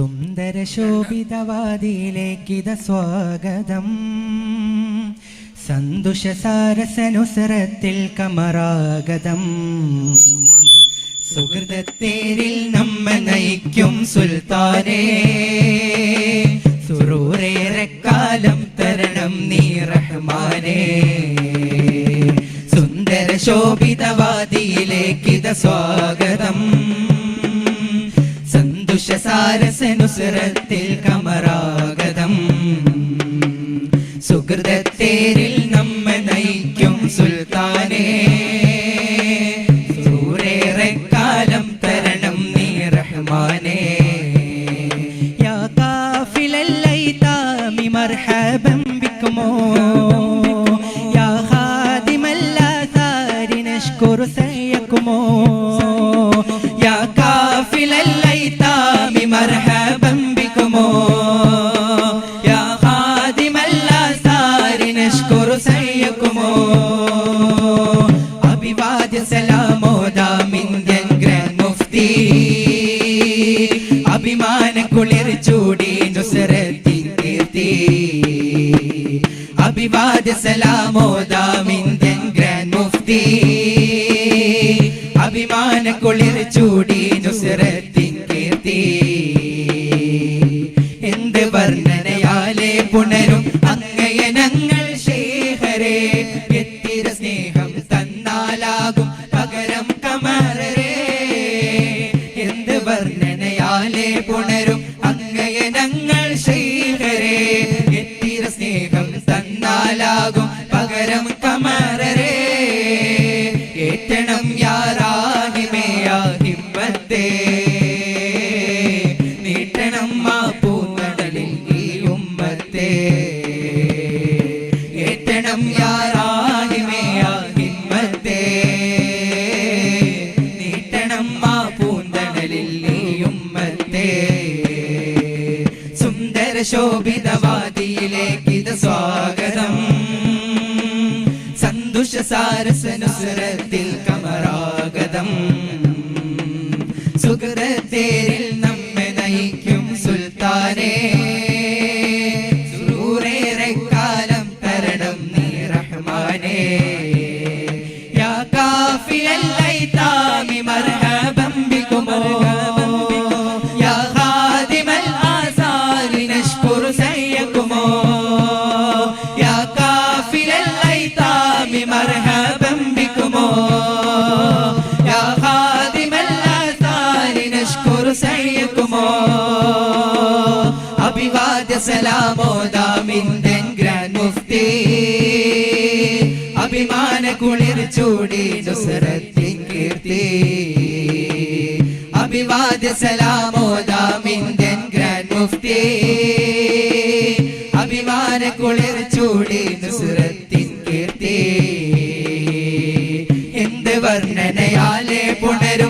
സുന്ദര ശോഭിതവാദിയിലേക്കിത സ്വാഗതം സന്തുഷ സാരസനുസരത്തിൽ കമറാഗതം. സുഹൃതത്തേരിൽ നമ്മ നയിക്കും സുൽത്താനേ. സുഹൃതത്തേരിൽ നമ്മ നയിക്കും സുൽത്താനേ. സൂരേറെക്കാലം തരണം നീ റഹ്മാനേ. യാ കാഫിലൽ ലൈതാമി മർഹബൻ അഭിവാദ്യ സലാമോദാമിന്ത്യൻ ഗ്രാൻഡ് മുഫ്തി. അഭിമാന കുളിർ ചൂടി സുന്ദര ശോഭിതവാദിയിലേക്കിത് സ്വാഗതം. സന്തുഷ സാരസ്വനുസരത്തിൽ കമരാഗതം സുഹൃതേരിൽ അഭിമാന കുളിർ ചൂടി ജുസരത്തി കീർത്തി. അഭിവാദ്യ സലാമോദാമിന്ദൻ ഗ്രാൻഡ് മുഫ്തി. അഭിമാന കുളിർ ചൂടി ജുസരത്തി കീർത്തി. എന്ത് വർണനയാലെ പുണരും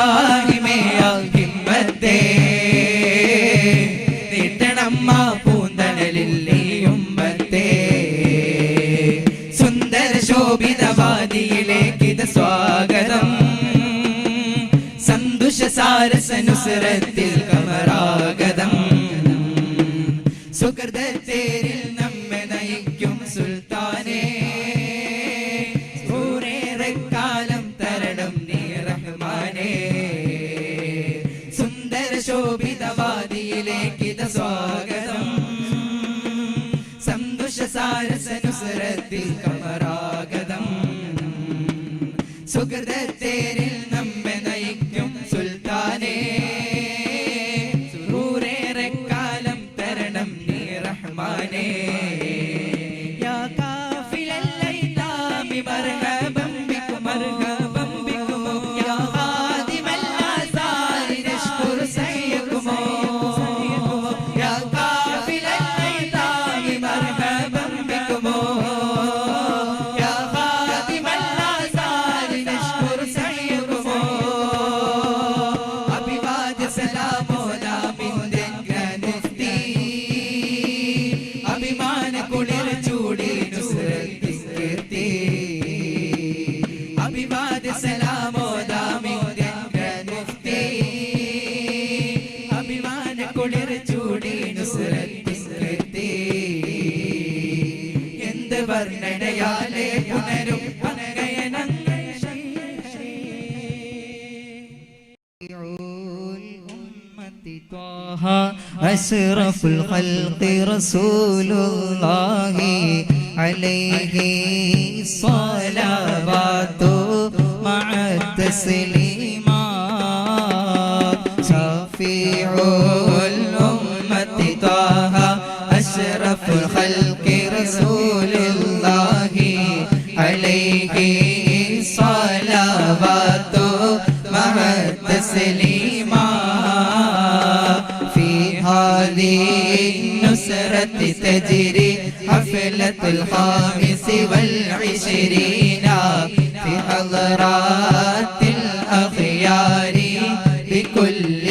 സന്തുഷ സാരസനുസരത്തിൽ കമരാഗതം സുഹൃതത്തേരിൽ നമ്മെ നയിക്കും സുൽത്താനേ. ൂരേറെക്കാലം തരണം നീ സുന്ദര ശോഭിതവാദിയിലേക്കിത് സ്വാഗതം. സന്തുഷ സാരസനുസരത്തിൽ കമരാഗതം أشرف الخلق رسول الله عليه الصلوات مع التسليمات شفيع الأمة طه أشرف الخلق رسول الله عليه صلوات مع التسليمات تجري حفلة الخامس والعشرين في حضرات الأخيار بكل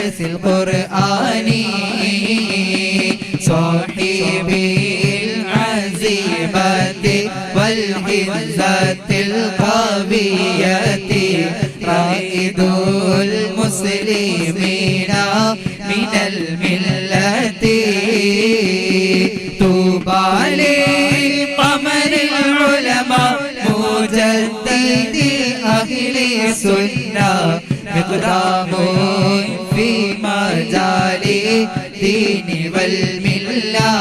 البحث القرآني صاحب العزيمة والحزة القوية. رائد المسلمين من الملة. طوبى لقمر العلماء مجدد أهل السنة. مقدام في مجال الدين والملة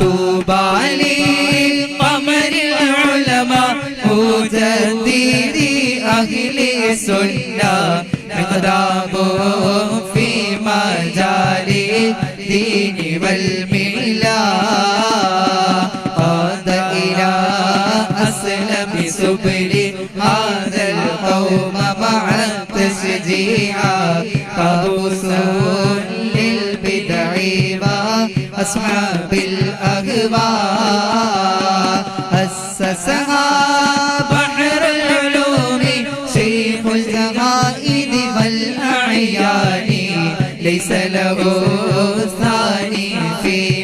طوبى لقمر العلماء مجدد أهل السنة مقدام في مجال الدين والملة وأصحاب الأهواء. أسسها بحر العلوم شيخ الجمائد والأعيان. ليس له ثاني فيما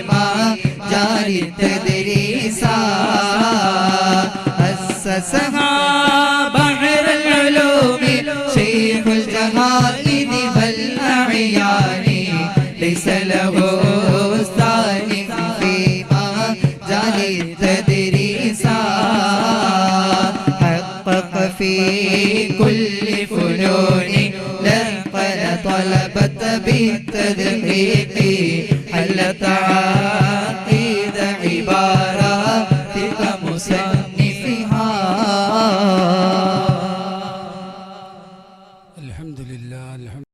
في كل فنون. لقد طلبت بالتدقيق حل تعاقيد عباراتك